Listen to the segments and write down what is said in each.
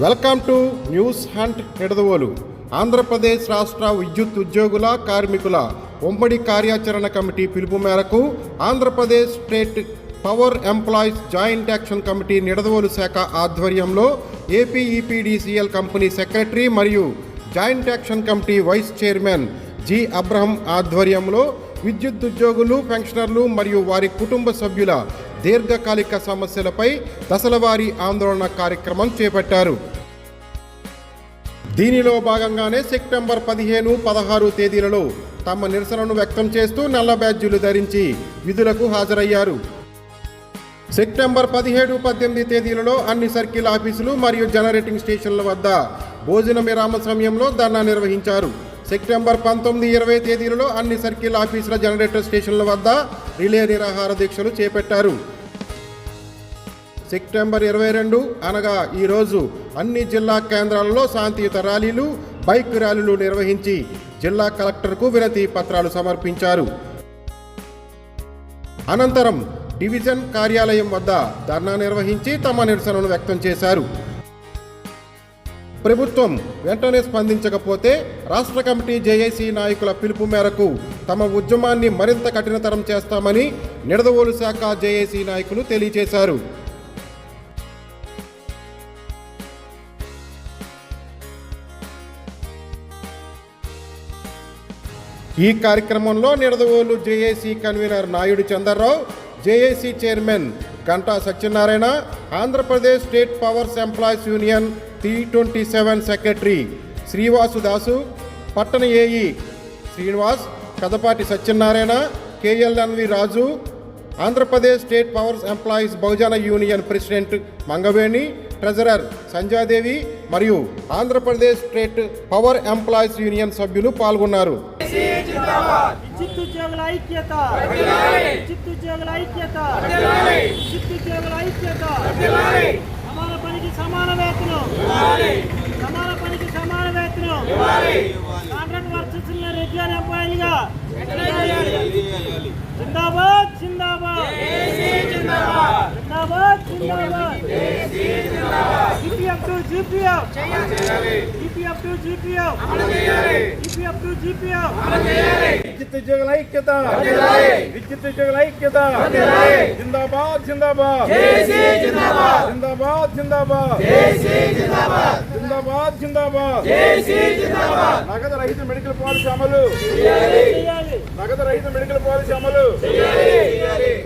Welcome to News Hunt Nidadavolu Andhra Pradesh రాష్ట్ర విద్యుత్ ఉద్యోగుల కార్మికుల ఉమ్మడి కార్యాచరణ కమిటీ పిలుపు మేరకు Andhra Pradesh state power employees joint action committee Nidadavolu శాఖ ఆధ్వర్యంలో ఏపీఈపీడీసీఎల్ కంపెనీ సెక్రటరీ మరియు joint action committee vice chairman G Abraham ఆధ్వర్యంలో విద్యుత్ ఉద్యోగులు పెన్షనర్లు మరియు వారి కుటుంబ సభ్యుల దీర్ఘకాలిక సమస్యలపై దశలవారీ ఆందోళన కార్యక్రమం చేపట్టారు. దీనిలో భాగంగానే సెప్టెంబర్ పదిహేను పదహారు తేదీలలో తమ నిరసనను వ్యక్తం చేస్తూ నల్ల బ్యాడ్జీలు ధరించి విధులకు హాజరయ్యారు. సెప్టెంబర్ పదిహేడు పద్దెనిమిది తేదీలలో అన్ని సర్కిల్ ఆఫీసులు మరియు జనరేటింగ్ స్టేషన్ల వద్ద భోజన విరామ సమయంలో ధర్నా నిర్వహించారు. సెప్టెంబర్ పంతొమ్మిది ఇరవై తేదీలలో అన్ని సర్కిల్ ఆఫీసుల జనరేటర్ స్టేషన్ల వద్ద రిలే నిరాహార దీక్షలు చేపట్టారు. సెప్టెంబర్ ఇరవై రెండు అనగా ఈరోజు అన్ని జిల్లా కేంద్రాలలో శాంతియుత ర్యాలీలు బైక్ ర్యాలీలు నిర్వహించి జిల్లా కలెక్టర్కు వినతి పత్రాలు సమర్పించారు. అనంతరం డివిజన్ కార్యాలయం వద్ద ధర్నా నిర్వహించి తమ నిరసనను వ్యక్తం చేశారు. ప్రభుత్వం వెంటనే స్పందించకపోతే రాష్ట్ర కమిటీ జేఏసీ నాయకుల పిలుపు మేరకు తమ ఉద్యమాన్ని మరింత కఠినతరం చేస్తామని నిడదవోలు శాఖ జేఏసీ నాయకులు తెలియజేశారు. ఈ కార్యక్రమంలో Nidadavolu JAC convener Naidu Chandarrao JAC chairman Ganta Satyanarayana Andhra Pradesh state powers employees union T twenty seven secretary Srivasudasu పట్టణ AE Srinivas Kadapati Satyanarayana KLNV Raju Andhra Pradesh state powers employees Bahujan union president Mangaveni treasurer Sanjadevi మరియు Andhra Pradesh state power employees union సభ్యులు పాల్గొన్నారు. సమాన పనికి సమాన వేతనం. సమాన పనికి సమాన కాంట్రాక్ట్ వర్కర్స్ రెగ్యులర్ ఎంప్లాయీలుగా జిందాబాద్ జిందాబాద్. జిందాబాద్. జిందాబాద్ GPF to GPF. GPF to GPF. GPF to GPF. విద్యుత్ ఉద్యోగుల ఐక్యత. విద్యుత్ ఉద్యోగుల ఐక్యత. జిందాబాద్ జిందాబాద్. జిందాబాద్ జిందాబాద్. జిందాబాద్ జిందాబాద్. నగదు రహిత మెడికల్ పాలసీ అమలు. నగదు రహిత మెడికల్ పాలసీ అమలు.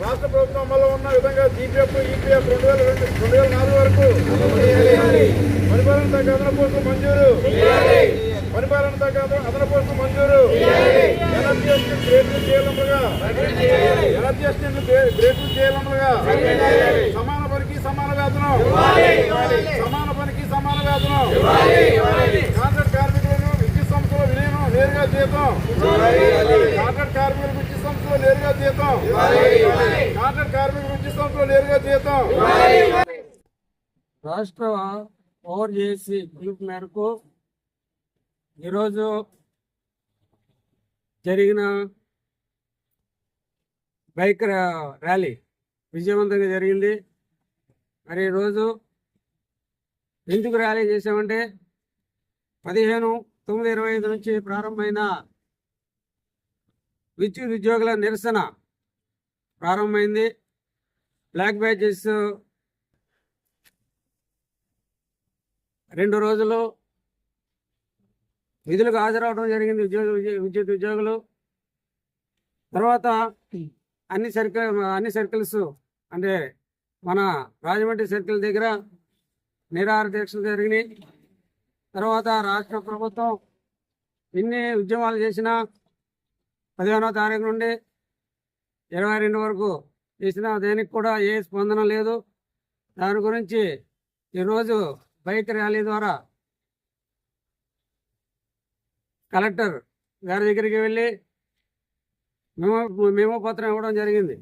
రాష్ట్ర ప్రభుత్వం అమలు ఉన్న విధంగా జీపీఎఫ్ ఈపీఎఫ్ రెండు వేల రెండు రెండు వేల నాలుగు వరకు. పరిపాలన తగ్గ మంజూరు. పరిపాలన తగ్గ అదన- అదన మంజూరు ఎనర్జీ అసిస్టెంట్ గ్రేడ్లు చేయాలమ్మగా ఎనర్జీ అసిస్టెంట్ సమాన పనికి సమాన వేతనం. సమాన పనికి సమాన వేతనం. కాంట్రాక్ట్ కార్మికులను విద్యుత్ సంస్థలో విలీనం నేరుగా జీతం. కాంట్రాక్ట్ కార్మికులకు విద్యుత్ సంస్థలో నేరుగా జీతం. కాంట్రాక్ట్ కార్మికులకు విద్యుత్ సంస్థలో నేరుగా జీతం. రాష్ట్ర ఓవర్ చేసి పిలుపు మేరకు ఈరోజు జరిగిన బైక్ ర్యాలీ విజయవంతంగా జరిగింది. మరి ఈరోజు ఎందుకు ర్యాలీ చేసామంటే పదిహేను తొమ్మిది ఇరవై ఐదు నుంచి ప్రారంభమైన విద్యుత్ ఉద్యోగుల నిరసన ప్రారంభమైంది. బ్లాక్ బ్యాచెస్ రెండు రోజులు విధులకు హాజరవడం జరిగింది ఉద్యోగ విద్యుత్ ఉద్యోగులు. తర్వాత అన్ని సర్కిల్ అన్ని సర్కిల్స్ అంటే మన రాజమండ్రి సర్కిల్ దగ్గర నిరాహార దీక్షలు జరిగినాయి. తర్వాత రాష్ట్ర ప్రభుత్వం ఎన్ని ఉద్యమాలు చేసినా పదిహేనో తారీఖు నుండి ఇరవై రెండు వరకు చేసిన దేనికి కూడా ఏ స్పందన లేదు. దాని గురించి ఈరోజు బైక్ ర్యాలీ ద్వారా కలెక్టర్ గారి దగ్గరికి వెళ్ళి మేము మేము పత్రం ఇవ్వడం జరిగింది.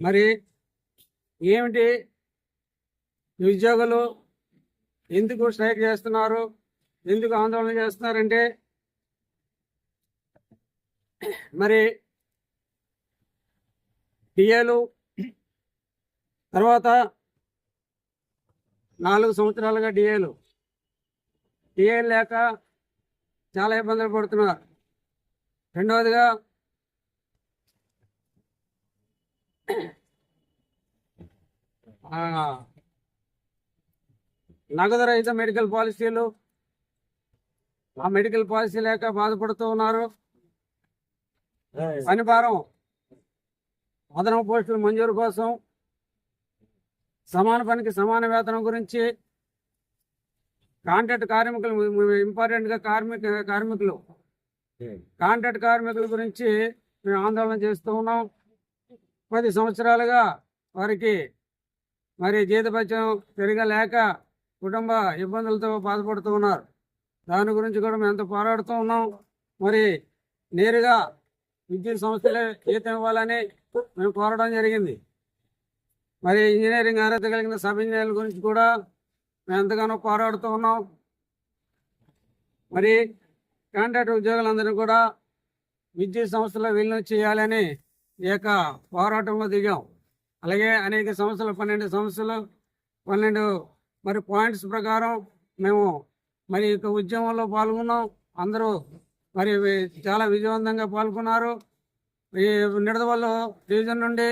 మరి ఏమిటి? ఉద్యోగులు ఎందుకు స్ట్రైక్ చేస్తున్నారు? ఎందుకు ఆందోళన చేస్తున్నారంటే మరి డిఏలు తర్వాత నాలుగు సంవత్సరాలుగా డిఏలు. డిఏలు లేక చాలా ఇబ్బందులు పడుతున్నారు. రెండవదిగా నగదు రహిత మెడికల్ పాలసీలు ఆ మెడికల్ పాలసీ లేక బాధపడుతూ ఉన్నారు. పని భారం అదనపు పోస్టుల మంజూరు కోసం సమాన పనికి సమాన వేతనం గురించి కాంట్రాక్ట్ కార్మికులు ఇంపార్టెంట్గా కార్మిక కార్మికులు. కాంట్రాక్ట్ కార్మికుల గురించి మేము ఆందోళన చేస్తూ ఉన్నాం. పది సంవత్సరాలుగా వారికి మరి జీతభత్యం పెరిగా లేక కుటుంబ ఇబ్బందులతో బాధపడుతూ ఉన్నారు. దాని గురించి కూడా మేము ఎంతో పోరాడుతూ ఉన్నాం. మరి నేరుగా విద్యుత్ సంస్థలే జీతం ఇవ్వాలని మేము కోరడం జరిగింది. మరి ఇంజనీరింగ్ అర్హత కలిగిన సబ్ ఇంజనీర్ల గురించి కూడా మేము ఎంతగానో పోరాడుతూ ఉన్నాం. మరి కాంట్రాక్ట్ ఉద్యోగులందరినీ కూడా విద్యుత్ సంస్థలో విలీనం చేయాలని ఈ యొక్క పోరాటంలో దిగాం. అలాగే అనేక సంస్థలు పన్నెండు సంస్థలు పన్నెండు మరి పాయింట్స్ ప్రకారం మేము మరి ఈ యొక్క ఉద్యమంలో పాల్గొన్నాం. అందరూ మరి చాలా విజయవంతంగా పాల్గొన్నారు. ఈ నిడదవల్లు డివిజన్ నుండి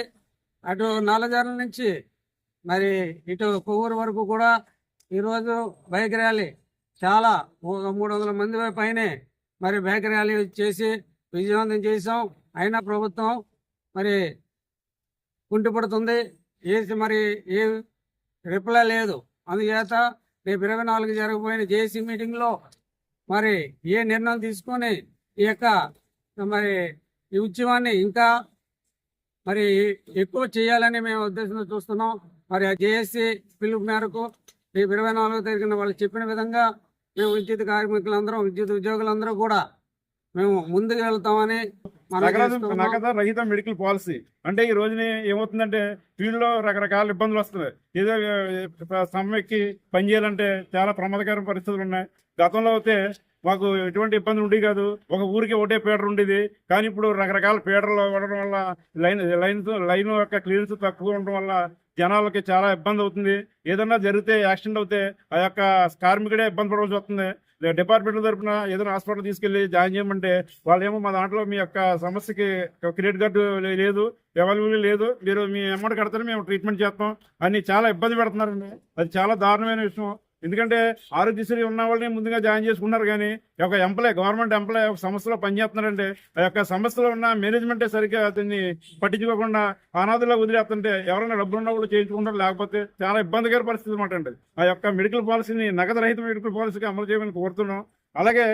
అటు నాలజార్ల నుంచి మరి ఇటు కొవ్వూరు వరకు కూడా ఈరోజు బైక్ ర్యాలీ చాలా మూడు వందల మంది పైనే మరి బైక్ ర్యాలీ చేసి విజయవంతం చేసాం అయినా ప్రభుత్వం మరి కుంటిపడుతుంది. ఏసి మరి ఏ రిప్లై లేదు. అందుచేత రేపు ఇరవై నాలుగు జరగబోయిన జేసీ మీటింగ్లో మరి ఏ నిర్ణయం తీసుకొని ఈ యొక్క మరి ఈ ఉద్యమాన్ని ఇంకా మరి ఎక్కువ చేయాలని మేము ఉద్దేశంతో చూస్తున్నాం. మరి ఆ జేఏసీ పిలుపు మేరకు రేపు ఇరవై నాలుగో తారీఖున వాళ్ళు చెప్పిన విధంగా మేము విద్యుత్ కార్మికులందరం విద్యుత్ ఉద్యోగులందరూ కూడా మేము ముందుకు వెళ్తామని మనం నగదు రహిత మెడికల్ పాలసీ. అంటే ఈ రోజున ఏమవుతుందంటే ఫీల్డ్లో రకరకాల ఇబ్బందులు వస్తున్నాయి. ఏదో సమ్మెక్కి పని చేయాలంటే చాలా ప్రమాదకర పరిస్థితులు ఉన్నాయి. గతంలో అయితే మాకు ఎటువంటి ఇబ్బంది ఉండేది కాదు. ఒక ఊరికి ఒకటే పీడర్ ఉండేది. కానీ ఇప్పుడు రకరకాల పీడర్లు ఉండడం వల్ల లైన్ లైన్ లైన్ యొక్క క్లియరెన్స్ తక్కువ ఉండడం వల్ల జనాలకి చాలా ఇబ్బంది అవుతుంది. ఏదన్నా జరిగితే యాక్సిడెంట్ అవుతే ఆ యొక్క కార్మికుడే ఇబ్బంది పడవలసి వస్తుంది. డిపార్ట్మెంట్ తరఫున ఏదైనా హాస్పిటల్ తీసుకెళ్ళి జాయిన్ చేయమంటే వాళ్ళేమో మా దాంట్లో మీ యొక్క సమస్యకి క్రెడిట్ కార్డు లేదు అవైలబుల్ లేదు. మీరు మీ అమౌంట్ కడితేనే మేము ట్రీట్మెంట్ చేస్తాం. అని చాలా ఇబ్బంది పెడుతున్నారండి. అది చాలా దారుణమైన విషయం. ఎందుకంటే ఆరోగ్యశ్రీ ఉన్న వాళ్ళని ముందుగా జాయిన్ చేసుకున్నారు కానీ ఒక ఎంప్లాయ్ గవర్నమెంట్ ఎంప్లాయ్ ఒక సంస్థలో పనిచేస్తున్నారంటే ఆ యొక్క సంస్థలో ఉన్న మేనేజ్మెంటే సరిగ్గా అతన్ని పట్టించుకోకుండా అనాథుల్లో వదిలేస్తుంటే ఎవరైనా డబ్బులు ఉన్న వాళ్ళు చేయించుకుంటారు. లేకపోతే చాలా ఇబ్బందికర పరిస్థితి అనమాట అండి. ఆ యొక్క మెడికల్ పాలసీని నగదు రహిత మెడికల్ పాలసీకి అమలు చేయమని కోరుతున్నాం. అలాగే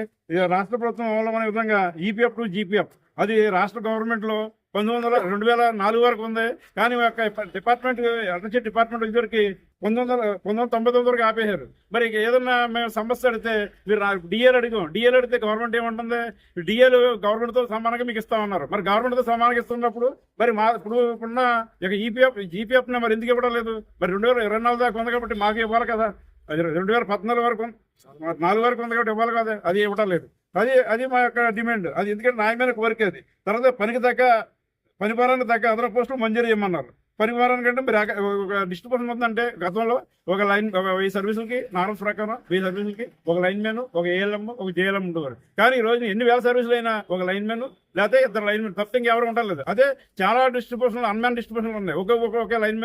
రాష్ట్ర ప్రభుత్వం అవలంబనే విధంగా ఈపీఎఫ్ టు జీపీఎఫ్ అది రాష్ట్ర గవర్నమెంట్లో పంతొమ్మిది వందల రెండు వేల నాలుగు వరకు ఉంది. కానీ ఒక డిపార్ట్మెంట్ అటెన్షన్ డిపార్ట్మెంట్ ఇద్దరికి పంతొమ్మిది వందల పంతొమ్మిది వందల తొంభై తొమ్మిది వరకు ఆపేశారు. మరి ఏదన్నా మేము సమస్య అడిగితే మీరు డిఏలు అడిగాం. డిఏలు అడిగితే గవర్నమెంట్ ఏమంటుంది? డిఏలు గవర్నమెంట్తో సమానంగా మీకు ఇస్తామన్నారు మరి గవర్నమెంట్తో సమానంగా ఇస్తున్నప్పుడు మరి మా ఇప్పుడు ఇప్పుడున్న ఇక ఈపీఎఫ్ జీపీఎఫ్ మరి ఎందుకు ఇవ్వడం లేదు? మరి రెండు వేల ఇరవై నాలుగు దాకా ఉంది కాబట్టి మాకు ఇవ్వాలి కదా. అది రెండు వేల పద్నాలుగు వరకు నాలుగు వరకు ఉంది కాబట్టి ఇవ్వాలి కదా. అది ఇవ్వడం లేదు. అది అది మా యొక్క డిమాండ్. అది ఎందుకంటే న్యాయమైన కోరిక అది. తర్వాత పనికి తగ్గ పనిభారానికి తగ్గ అదనపు పోస్టులు మంజూరు చేయమన్నారు. పనిభారానికి అంటే మీరు ఒక డిస్ట్రిబ్యూషన్ ఉందంటే గతంలో ఒక లైన్ ఒక వెయ్యి సర్వీసులకి నార్మల్స్ ప్రకారం వెయ్యి సర్వీసులకి ఒక లైన్ మ్యాన్ ఒక ఏఎల్ఎం ఒక జేఎల్ఎం ఉండేవారు. కానీ ఈ రోజు ఎన్ని వేల సర్వీసులు అయినా ఒక లైన్ మ్యాన్ లేకపోతే ఇద్దరు లైన్ తప్ప ఎవరు ఇంకెవరు ఉండలేదు అదే చాలా డిస్ట్రిబ్యూషన్ అన్మ్యాన్ డిస్ట్రిబ్యూషన్ ఉన్నాయి. ఒక ఒకే లైన్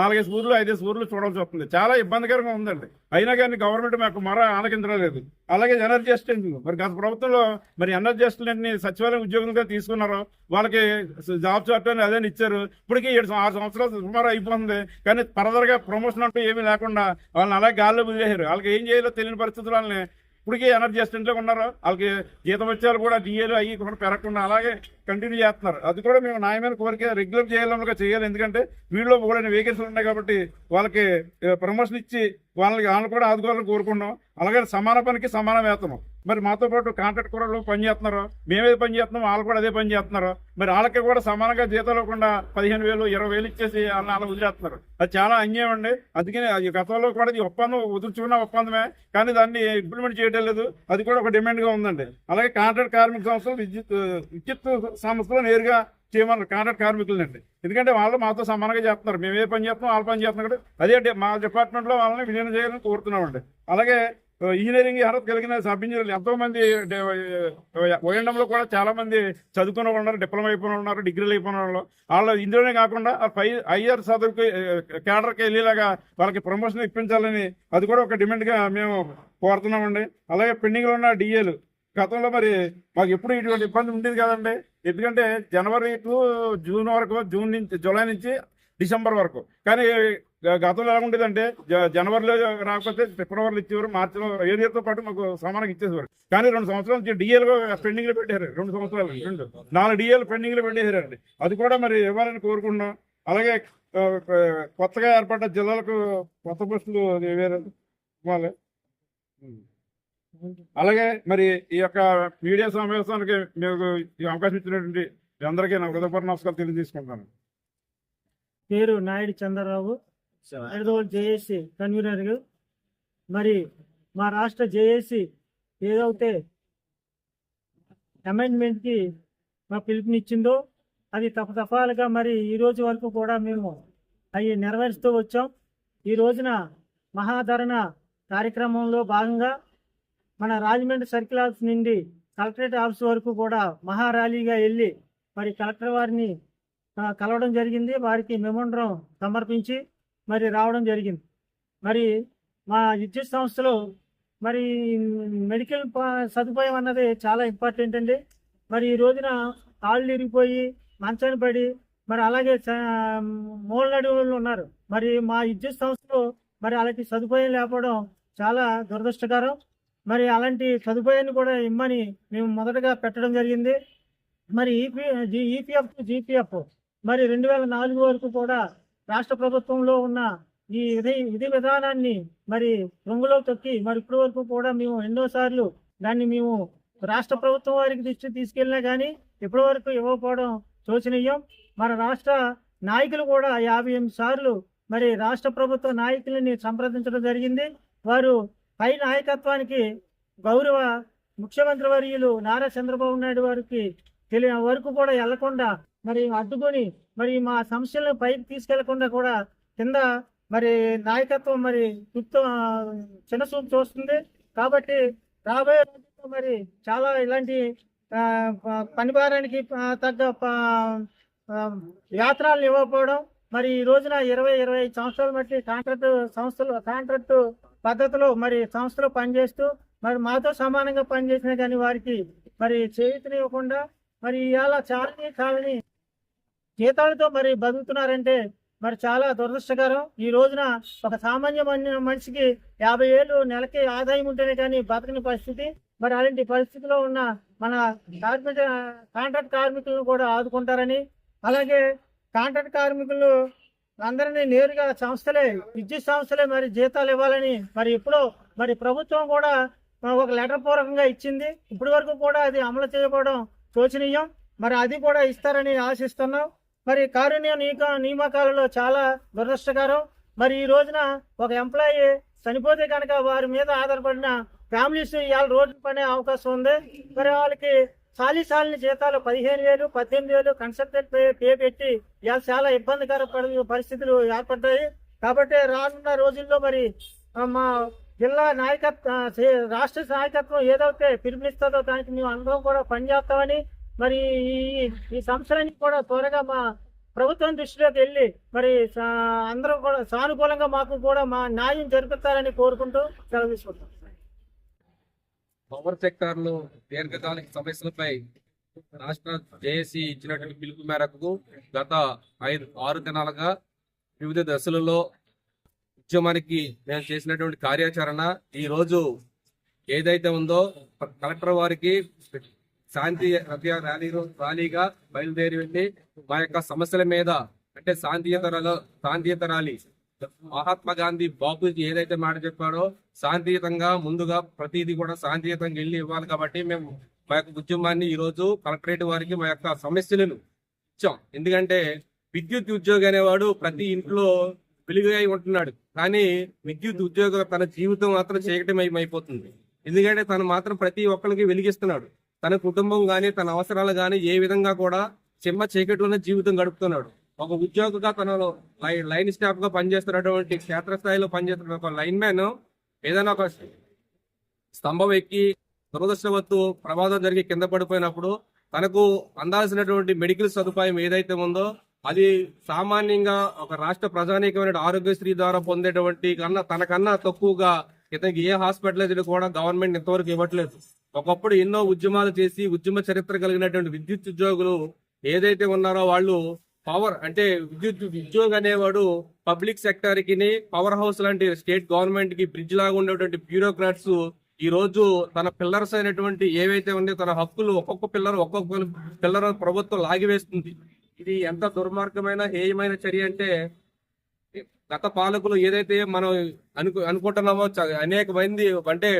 నాలుగైదు ఊర్లు ఐదేసి ఊర్లు చూడాల్సి వస్తుంది. చాలా ఇబ్బందికరంగా ఉందండి. అయినా కానీ గవర్నమెంట్ మాకు మర ఆనకించలేదు అలాగే ఎనర్జీ అసిస్టెంట్ మరి గత ప్రభుత్వంలో మరి ఎనర్జీ అసిస్టెంట్ సచివాలయం ఉద్యోగులుగా తీసుకున్నారు వాళ్ళకి జాబ్ చార్ట్ అని అదే ఇచ్చారు. ఇప్పటికీ ఏడు ఆరు సంవత్సరాలు సుమారు అయిపోతుంది. కానీ ఫర్దర్గా ప్రమోషన్ అంటూ ఏమీ లేకుండా వాళ్ళని అలాగే గాల్లో వదిలేశారు. వాళ్ళకి ఏం చేయాలో తెలియని పరిస్థితులు వాళ్ళని ఇప్పటికే ఎనర్జీ అసిస్టెంట్లో ఉన్నారు. వాళ్ళకి జీతం వచ్చారు కూడా డిఏలు అవి కూడా పెరగకుండా అలాగే కంటిన్యూ చేస్తున్నారు. అది కూడా మేము న్యాయమైన కోరిక రెగ్యులర్ చేయాలనుగా చేయాలి. ఎందుకంటే వీళ్ళు కూడా వేకెన్సీలు ఉన్నాయి కాబట్టి వాళ్ళకి ప్రమోషన్ ఇచ్చి వాళ్ళకి వాళ్ళు కూడా ఆదుకోవాలని కోరుకున్నాం అలాగే సమాన పనికి సమాన వేతనం మరి మాతో పాటు కాంట్రాక్ట్ కూడా పనిచేస్తున్నారు మేమేది పని చేస్తున్నాం వాళ్ళు కూడా అదే పని చేస్తున్నారు? మరి వాళ్ళకి కూడా సమానంగా జీతాలు లేకుండా పదిహేను వేలు ఇరవై వేలు ఇచ్చేసి వాళ్ళని అలా వదిలేస్తున్నారు. అది చాలా అన్యాయం అండి. అందుకని అది గతంలో కూడా ఈ ఒప్పందం వదులుచుకున్న ఒప్పందమే. కానీ దాన్ని ఇంప్లిమెంట్ చేయడం లేదు. అది కూడా ఒక డిమాండ్గా ఉందండి. అలాగే కాంట్రాక్ట్ కార్మిక సంస్థలు విద్యుత్ విద్యుత్ సంస్థలు నేరుగా చేయమన్నారు కాంట్రాక్ట్ కార్మికులండి ఎందుకంటే వాళ్ళు మాతో సమానంగా చేస్తున్నారు. మేము ఏ పని చేస్తున్నాం వాళ్ళు పని చేస్తున్నాం కూడా అదే మా డిపార్ట్మెంట్లో వాళ్ళని విలీనం చేయాలని కోరుతున్నామండి. అలాగే ఇంజనీరింగ్ అర్హత కలిగిన సబ్ ఇంజనీర్లు ఎంతో మంది ఓఎండంలో కూడా చాలా మంది చదువుకున్న ఉన్నారు డిప్లొమా అయిపోయిన ఉన్నారు డిగ్రీలు అయిపోయిన వాళ్ళు వాళ్ళు ఇందులోనే కాకుండా పై ఐఆర్ చదువుకు కేడర్కి వెళ్ళేలాగా వాళ్ళకి ప్రమోషన్ ఇప్పించాలని అది కూడా ఒక డిమాండ్గా మేము కోరుతున్నామండి. అలాగే పెండింగ్లో ఉన్న డిఏలు గతంలో మరి మాకు ఎప్పుడు ఇటువంటి ఇబ్బంది ఉండేది కదండి. ఎందుకంటే జనవరి టు జూన్ వరకు జూన్ నుంచి జూలై నుంచి డిసెంబర్ వరకు. కానీ గతంలో ఎలా ఉండేదంటే జ- జనవరిలో రాకపోతే ఫిబ్రవరిలో ఇచ్చేవారు మార్చిలో ఏరియాతో పాటు మాకు సమానంగా ఇచ్చేసేవారు. కానీ రెండు సంవత్సరాల నుంచి డిఏలు పెండింగ్లో పెట్టారు రెండు సంవత్సరాలు రెండు. నాలుగు డిఏలు పెండింగ్లో పెట్టేశారండి. అది కూడా మరి ఇవ్వాలని కోరుకుంటున్నాం. అలాగే కొత్తగా ఏర్పడ్డ జిల్లాలకు కొత్త బస్సులు వేరే ఇవ్వాలి అలాగే మరి ఈ యొక్క మీడియా సమావేశానికి మీకు ఈ అవకాశం ఇచ్చినటువంటి అందరికీ నా హృదయపూర్వక నమస్కారం తెలియజేసుకుంటాను పేరు నాయుడు చంద్రరావు. హైదరాబాద్ జేఏసీ కన్వీనర్ మరి మా రాష్ట్ర జేఏసీ ఏదైతే అమెండ్మెంట్కి మా పిలుపునిచ్చిందో అది తప్పతఫాలుగా మరి ఈ రోజు వరకు కూడా మేము అవి నెరవేరుస్తూ వచ్చాం. ఈ రోజున మహాధరణ కార్యక్రమంలో భాగంగా మన రాజమండ్రి సర్కిల్ ఆఫీస్ నుండి కలెక్టరేట్ ఆఫీస్ వరకు కూడా మహా ర్యాలీగా వెళ్ళి మరి కలెక్టర్ వారిని కలవడం జరిగింది. వారికి మెమోండ్రం సమర్పించి మరి రావడం జరిగింది. మరి మా విద్యుత్ సంస్థలో మరి మెడికల్ సదుపాయం అన్నది చాలా ఇంపార్టెంట్ అండి. మరి ఈ రోజున కాళ్ళు ఇరిగిపోయి మంచాన్ని పడి మరి అలాగే చ- ఉన్నారు. మరి మా విద్యుత్ సంస్థలో మరి అలాంటి సదుపాయం లేకపోవడం చాలా దురదృష్టకరం. మరి అలాంటి సదుపాయాన్ని కూడా ఇమ్మని మేము మొదటగా పెట్టడం జరిగింది. మరి ఈపీ ఈపీఎఫ్ జీపీఎఫ్ మరి రెండు వేల నాలుగు వరకు కూడా రాష్ట్ర ప్రభుత్వంలో ఉన్న ఈ విధి విధి విధానాన్ని మరి రొంగులో తొక్కి మరి ఇప్పటి వరకు కూడా మేము ఎన్నోసార్లు దాన్ని మేము రాష్ట్ర ప్రభుత్వం వారికి దృష్టి తీసుకెళ్ళినా కానీ ఇప్పటి వరకు ఇవ్వకపోవడం శోచనీయం. మన రాష్ట్ర నాయకులు కూడా యాభై ఎనిమిది సార్లు మరి రాష్ట్ర ప్రభుత్వ నాయకులని సంప్రదించడం జరిగింది. వారు పై నాయకత్వానికి గౌరవ ముఖ్యమంత్రి వర్యులు నారా చంద్రబాబు నాయుడు వారికి తెలియ వరకు కూడా వెళ్ళకుండా మరి అడ్డుకొని మరి మా సమస్యలను పైకి తీసుకెళ్ళకుండా కూడా కింద మరి నాయకత్వం మరి చూపుతూ చిన్న చూపు చూస్తుంది. కాబట్టి రాబోయే రోజుల్లో మరి చాలా ఇలాంటి పనిభారానికి ప- తగ్గ ప- యాత్రలు ఇవ్వకపోవడం మరి ఈ రోజున ఇరవై ఇరవై సంవత్సరాలు బట్టి కాంట్రాక్ట్ సంస్థలు కాంట్రాక్ట్ పద్ధతిలో మరి సంస్థలో పనిచేస్తూ మరి మాతో సమానంగా పనిచేసినా కానీ వారికి మరి చేతినివ్వకుండా మరి ఇవాళ చాలని చాలని జీతాలతో మరి బతుకుతున్నారంటే మరి చాలా దురదృష్టకరం. ఈ రోజున ఒక సామాన్య మనిషికి యాభై ఏళ్ళు నెలకి ఆదాయం ఉంటేనే కానీ బతకని పరిస్థితి. మరి అలాంటి పరిస్థితిలో ఉన్న మన కార్మిక కాంట్రాక్ట్ కార్మికులను కూడా ఆదుకుంటారని అలాగే కాంట్రాక్ట్ కార్మికులు అందరినీ నేరుగా సంస్థలే విద్యుత్ సంస్థలే మరి జీతాలు ఇవ్వాలని మరి ఇప్పుడు మరి ప్రభుత్వం కూడా ఒక లెటర్ పూర్వకంగా ఇచ్చింది. ఇప్పటి వరకు కూడా అది అమలు చేయకపోవడం శోచనీయం. మరి అది కూడా ఇస్తారని ఆశిస్తున్నాం. మరి కారుణ్య నియక నియామకాలలో చాలా దురదృష్టకరం. మరి ఈ రోజున ఒక ఎంప్లాయీ చనిపోతే కనుక వారి మీద ఆధారపడిన ఫ్యామిలీస్ ఇవాళ రోడ్డు పడే అవకాశం ఉంది. మరి వాళ్ళకి సాలిసాలిని జీతాలు పదిహేను వేలు పద్దెనిమిది వేలు కన్సల్టెంట్ పే పే పెట్టి ఇవాళ చాలా ఇబ్బందికర పరిస్థితులు ఏర్పడ్డాయి. కాబట్టి రానున్న రోజుల్లో మరి మా జిల్లా నాయకత్వ రాష్ట్ర నాయకత్వం ఏదైతే పిలుపునిస్తుందో దానికి మేము అందరం కూడా పనిచేస్తామని మరి ఈ ఈ కూడా త్వరగా మా ప్రభుత్వం దృష్టిలోకి వెళ్ళి మరి అందరూ కూడా సానుకూలంగా మాకు కూడా మా న్యాయం జరుపుతారని కోరుకుంటూ సెలవు తీసుకుంటాం పవర్ సెక్టార్లో దీర్ఘకాలిక సమస్యలపై రాష్ట్ర జేఏసీ ఇచ్చినటువంటి పిలుపు మేరకు గత ఐదు ఆరు దినాలుగా వివిధ దశలలో ఉద్యమానికి మేము చేసినటువంటి కార్యాచరణ ఈ రోజు ఏదైతే ఉందో కలెక్టర్ వారికి శాంతి రథ ర్యాలీ ర్యాలీగా బయలుదేరి వెళ్ళి మా యొక్క సమస్యల మీద అంటే శాంతియుతరలో శాంతియుత ర్యాలీ మహాత్మా గాంధీ బాపూజీ ఏదైతే మాట చెప్పాడో శాంతియుతంగా ముందుగా ప్రతిదీ కూడా శాంతియుతంగా వెళ్ళి ఇవ్వాలి కాబట్టి మేము మా యొక్క ఉద్యమాన్ని ఈరోజు కలెక్టరేట్ వారికి మా యొక్క సమస్యలను ఇచ్చాం. ఎందుకంటే విద్యుత్ ఉద్యోగి అనేవాడు ప్రతి ఇంట్లో వెలుగుగా ఉంటున్నాడు. కానీ విద్యుత్ ఉద్యోగం తన జీవితం మాత్రం చీకటమయం అయిపోతుంది ఎందుకంటే తను మాత్రం ప్రతి ఒక్కరికి వెలిగిస్తున్నాడు. తన కుటుంబం కానీ తన అవసరాలు కానీ ఏ విధంగా కూడా చిమ్మ చీకటిలోనే జీవితం గడుపుతున్నాడు. ఒక ఉద్యోగిగా తన లై- లైన్ స్టాఫ్గా పనిచేస్తున్నటువంటి క్షేత్రస్థాయిలో పనిచేస్తున్న ఒక లైన్ మ్యాన్ ఏదైనా ఒక స్తంభం ఎక్కి దురదృష్టవత్తు ప్రమాదం జరిగి కింద పడిపోయినప్పుడు తనకు అందాల్సినటువంటి మెడికల్ సదుపాయం ఏదైతే ఉందో అది సామాన్యంగా ఒక రాష్ట్ర ప్రజానీకమైన ఆరోగ్యశ్రీ ద్వారా పొందేటువంటి కన్నా తనకన్నా తక్కువగా ఇతనికి ఏ హాస్పిటల్ కూడా గవర్నమెంట్ ఇంతవరకు ఇవ్వట్లేదు. ఒకప్పుడు ఎన్నో ఉద్యమాలు చేసి ఉద్యమ చరిత్ర కలిగినటువంటి విద్యుత్ ఉద్యోగులు ఏదైతే ఉన్నారో వాళ్ళు పవర్ అంటే విద్యుత్ ఉద్యోగం అనేవాడు పబ్లిక్ సెక్టర్కి పవర్ హౌస్ లాంటి స్టేట్ గవర్నమెంట్కి బ్రిడ్జ్ లాగా ఉండేటువంటి బ్యూరోక్రాట్స్ ఈ రోజు తన పిల్లర్స్ అయినటువంటి ఏవైతే ఉన్నాయో తన హక్కులు ఒక్కొక్క పిల్లర్ ఒక్కొక్క పిల్లర్ ప్రభుత్వం లాగివేస్తుంది ఇది ఎంత దుర్మార్గమైన హేయమైన చర్య అంటే గత పాలకులు ఏదైతే మనం అనుకు అనుకుంటున్నామో అనేక మంది అంటే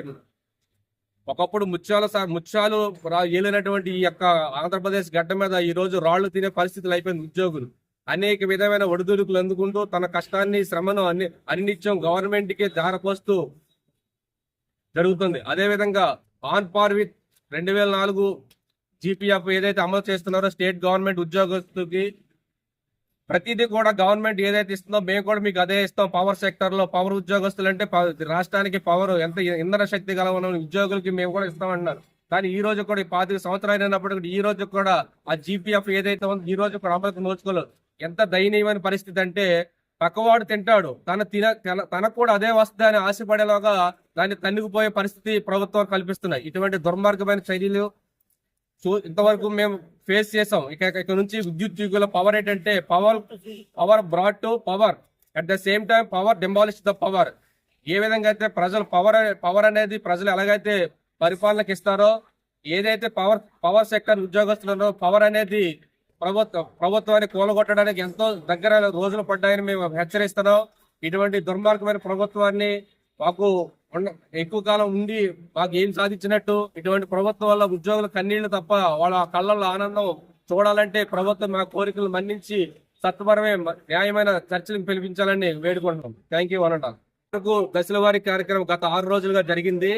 ఒకప్పుడు ముత్యాల ముత్యాలు రా- ఏలినటువంటి ఈ యొక్క ఆంధ్రప్రదేశ్ గడ్డ మీద ఈ రోజు రాళ్ళు తినే పరిస్థితులు అయిపోయింది ఉద్యోగులు. అనేక విధమైన ఒడిదుడుకులు అందుకుంటూ తన కష్టాన్ని శ్రమను అన్ని అన్నిత్యం గవర్నమెంట్కి దారపోస్తూ జరుగుతుంది. అదే విధంగా ఆన్ పార్ విత్ రెండు వేల నాలుగు జీపీఎఫ్ ఏదైతే అమలు చేస్తున్నారో స్టేట్ గవర్నమెంట్ ఉద్యోగస్తుకి ప్రతిదీ కూడా గవర్నమెంట్ ఏదైతే ఇస్తుందో మేము కూడా మీకు అదే ఇస్తాం. పవర్ సెక్టర్లో పవర్ ఉద్యోగస్తులు అంటే రాష్ట్రానికి పవర్ ఎంత ఇంధన శక్తి గల ఉన్న ఉద్యోగులకి మేము కూడా ఇస్తామన్నారు కానీ ఈ రోజు కూడా ఈ పాతిక సంవత్సరాలు అయినప్పటికీ ఈ రోజు కూడా ఆ జీపీఎఫ్ ఏదైతే ఉందో ఈ రోజు కూడా అమలుకు నోచుకోలేదు. ఎంత దయనీయమైన పరిస్థితి అంటే పక్కవాడు తింటాడు. తన తిన తన- తనకు కూడా అదే వస్తుంది అని ఆశపడేలాగా దాన్ని తన్నుకుపోయే పరిస్థితి ప్రభుత్వం కల్పిస్తున్నాయి. ఇటువంటి దుర్మార్గమైన చర్యలు చూ ఇంతవరకు మేము ఫేస్ చేసాం ఇక ఇక్కడ నుంచి విద్యుత్ యుగుల పవర్ ఏంటంటే power power broad to power at the same time power demolish the power ఏ విధంగా అయితే ప్రజలు పవర్ పవర్ అనేది ప్రజలు ఎలాగైతే పరిపాలనకి ఇస్తారో ఏదైతే పవర్ పవర్ సెక్టర్ ఉద్యోగస్తులలో పవర్ అనేది ప్రభుత్వం ప్రభుత్వాన్ని కూలగొట్టడానికి ఎంతో దగ్గర రోజులు పడ్డాయని మేము హెచ్చరిస్తున్నాం. ఇటువంటి దుర్మార్గమైన ప్రభుత్వాన్ని మాకు ఎక్కువ కాలం ఉండి మాకు ఏం సాధించినట్టు ఇటువంటి ప్రభుత్వం వల్ల ఉద్యోగుల కన్నీళ్ళు తప్ప వాళ్ళ కళ్ళల్లో ఆనందం చూడాలంటే ప్రభుత్వం మా కోరికలు మన్నించి సత్వరమే న్యాయమైన చర్చలకు పిలిపించాలని వేడుకుంటున్నాం. థ్యాంక్ యూ అనండి వరకు దశల వారి కార్యక్రమం గత ఆరు రోజులుగా జరిగింది.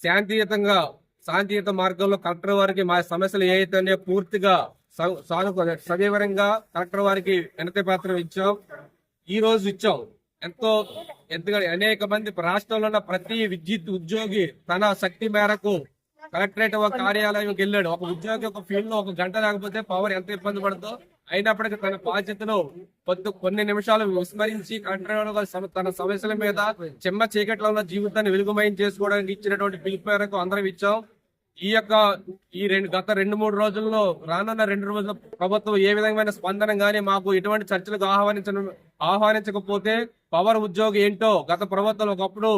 శాంతియుతంగా శాంతియుత మార్గంలో కలెక్టర్ వారికి మా సమస్యలు ఏవైతే ఉన్నాయో పూర్తిగా సవివరంగా కలెక్టర్ వారికి వినతి పాత్ర ఇచ్చాం. ఈ రోజు ఇచ్చాం. ఎంతో ఎందుకంటే అనేక మంది రాష్ట్రంలో ఉన్న ప్రతి విద్యుత్ ఉద్యోగి తన శక్తి మేరకు కలెక్టరేట్ ఒక కార్యాలయం వెళ్ళాడు. ఒక ఉద్యోగి ఒక ఫీల్డ్లో ఒక గంట లేకపోతే పవర్ ఎంత ఇబ్బంది పడుతుందో అయినప్పటికీ తన బాధ్యతను పొద్దు కొన్ని నిమిషాలు విస్మరించి కలెక్టరేట్ సమ- తన సమస్యల మీద చెమ్మ చీకట్లో ఉన్న జీవితాన్ని వెలుగుమయం చేసుకోవడానికి ఇచ్చినటువంటి పిలుపు మేరకు అందరం ఇచ్చాం. ఈ యొక్క ఈ రెండు గత రెండు మూడు రోజుల్లో రానున్న రెండు రోజుల ప్రభుత్వం ఏ విధమైన స్పందన గానీ మాకు ఎటువంటి చర్చలకు ఆహ్వానించడం ఆహ్వానించకపోతే పవర్ ఉద్యోగి ఏంటో గత ప్రభుత్వం ఒకప్పుడు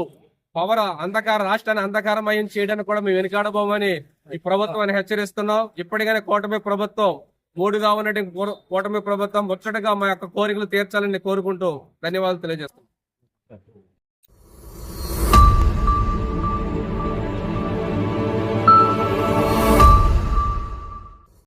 పవర్ అంధకార రాష్ట్రాన్ని అంధకారమయం చేయడానికి కూడా మేము వెనుకాడబోమని ఈ ప్రభుత్వాన్ని హెచ్చరిస్తున్నాం. ఇప్పటికైనా కూటమి ప్రభుత్వం మూడుగా ఉన్నటువంటి కూటమి ప్రభుత్వం ముచ్చటగా మా యొక్క కోరికలు తీర్చాలని కోరుకుంటూ ధన్యవాదాలు తెలియజేస్తున్నాం.